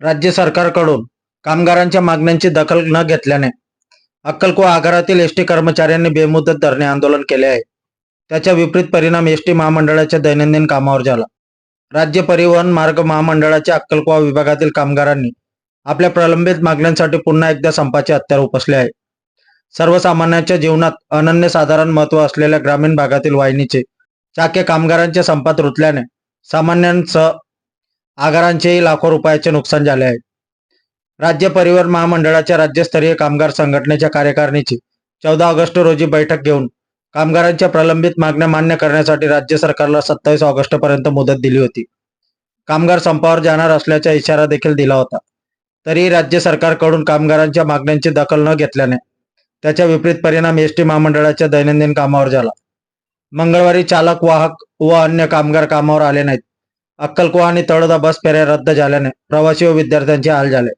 राज्य सरकारकडून कामगारांच्या मागण्यांची दखल न घेतल्याने अक्कलकोवा आगारातील एस टी कर्मचाऱ्यांनी बेमुदत धरणे आंदोलन केले आहे. त्याचा विपरीत परिणाम एस टी महामंडळाच्या दैनंदिन कामावर झाला. राज्य परिवहन मार्ग महामंडळाच्या अक्कलकोवा विभागातील कामगारांनी आपल्या प्रलंबित मागण्यांसाठी पुन्हा एकदा संपाचे हत्यार उपसले आहे. सर्वसामान्यांच्या जीवनात अनन्यसाधारण महत्त्व असलेल्या ग्रामीण भागातील वाहिनीचे चाके कामगारांच्या संपात रुतल्याने सामान्यांसह आगारांचेही लाखो रुपयाचे नुकसान झाले आहे. राज्य परिवहन महामंडळाच्या राज्यस्तरीय कामगार संघटनेच्या कार्यकारिणीची चौदा ऑगस्ट रोजी बैठक घेऊन कामगारांच्या प्रलंबित मागण्या मान्य करण्यासाठी राज्य सरकारला सत्तावीस ऑगस्ट पर्यंत मुदत दिली होती. कामगार संपावर जाणार असल्याचा इशारा देखील दिला होता. तरीही राज्य सरकारकडून कामगारांच्या मागण्यांची दखल न घेतल्याने त्याच्या विपरीत परिणाम एस टी महामंडळाच्या दैनंदिन कामावर झाला. मंगळवारी चालक वाहक व अन्य कामगार कामावर आले नाहीत. अक्कलकुवा आणि तळोदा बस फेऱ्या रद्द झाल्याने प्रवासी व विद्यार्थ्यांचे हाल झाले.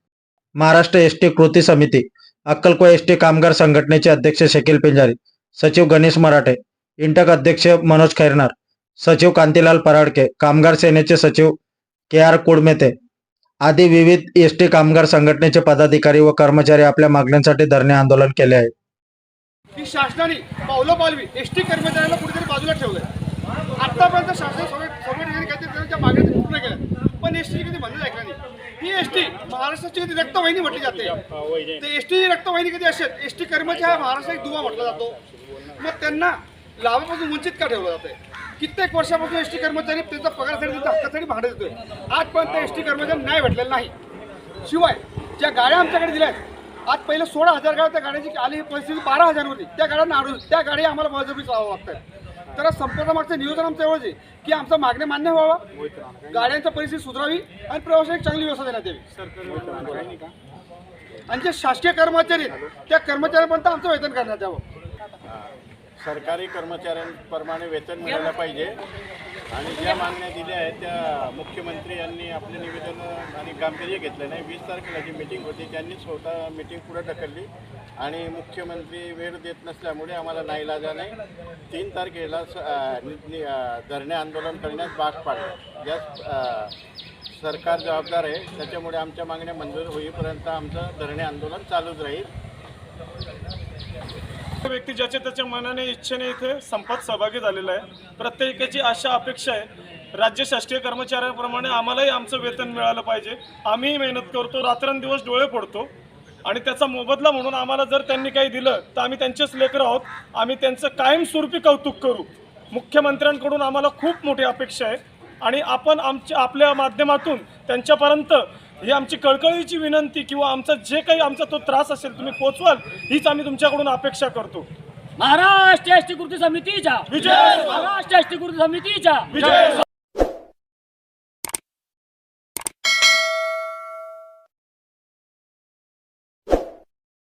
महाराष्ट्र एस टी कृती समिती अक्कलकुवा एस टी कामगार संघटनेचे अध्यक्ष शकील पिंजारी सचिव गणेश मराठे इंटक अध्यक्ष मनोज खैरनार सचिव कांतीलाल पराडके कामगार सेनेचे सचिव के आर कुडमेते आदी विविध एस टी कामगार संघटनेचे पदाधिकारी व कर्मचारी आपल्या मागण्यांसाठी धरणे आंदोलन केले आहे. की शासनाने पावलं पालवी एस टी कर्मचाऱ्यांना ही एस टी महाराष्ट्राची कधी रक्तवाहिनी म्हटली जाते. ते एस टी रक्तवाहिनी कधी असेल? एस टी कर्मचारी हा महाराष्ट्राचा दुवा म्हटला जातो. मग त्यांना लाभापासून वंचित का ठेवलं जाते? कित्येक वर्षापासून एस टी कर्मचारी त्यांचा पगारासाठी त्यांच्या हक्कासाठी भांडत येतोय. आजपर्यंत एस टी कर्मचारी न्याय भेटलेला नाही. शिवाय ज्या गाड्या आमच्याकडे दिल्या आहेत आज पहिले सोळा हजार गाड्या त्या गाड्याची आली परिस्थिती बारा हजार होती त्या गाड्यांना आणून त्या गाड्या आम्हाला बळजबरी चालावं लागतात. तर संपूर्ण मागचं नियोजन आमचं एवढंच आहे की आमचा मागण्या मान्य व्हावा. गाड्यांची परिस्थिती सुधारावी आणि प्रवाशांची एक चांगली व्यवस्था देण्यात यावी. आणि जे शासकीय कर्मचारी आहेत, त्या कर्मचाऱ्यांपर्यंत आमचं वेतन करण्यात यावं. सरकारी कर्मचाऱ्यांप्रमाणे वेतन मिळालं पाहिजे. आणि ज्या मागण्या दिल्या आहेत त्या मुख्यमंत्री यांनी आपले निवेदन आणि गांभीर्य घेतलं नाही. वीस तारखेला जी मिटिंग होती त्यांनी स्वतः मिटिंग पुढे ढकलली. आणि मुख्यमंत्री वेळ देत नसल्यामुळे आम्हाला नाईलाजाने तीन तारखेला स- धरणे आंदोलन करण्यास भाग पाडलं. ज्या सरकार जबाबदार आहे त्याच्यामुळे आमच्या मागण्या मंजूर होईपर्यंत आमचं धरणे आंदोलन चालूच राहील. व्यक्ती ज्याच्या त्याच्या मनाने इच्छेने इथे संपात सहभागी झालेला आहे. प्रत्येकाची आशा अपेक्षा आहे. राज्य शासकीय कर्मचाऱ्यांप्रमाणे आम्हालाही आमचं वेतन मिळालं पाहिजे. आम्हीही मेहनत करतो रात्रंदिवस डोळे पडतो आणि त्याचा मोबदला म्हणून आम्हाला जर त्यांनी काही दिलं तर आम्ही त्यांचेच लेकर आहोत. आम्ही त्यांचं कायमस्वरूपी कौतुक करू. मुख्यमंत्र्यांकडून आम्हाला खूप मोठी अपेक्षा आहे. आणि आपण आमच्या आपल्या माध्यमातून त्यांच्यापर्यंत ही आमची कळकळीची विनंती किंवा आमचा जे काही आमचा तो त्रास असेल तुम्ही पोचवाल हीच आम्ही तुमच्याकडून अपेक्षा करतो. महाराष्ट्र एसटी कृती समितीच्या. विजय! महाराष्ट्र एसटी कृती समितीच्या. विजय!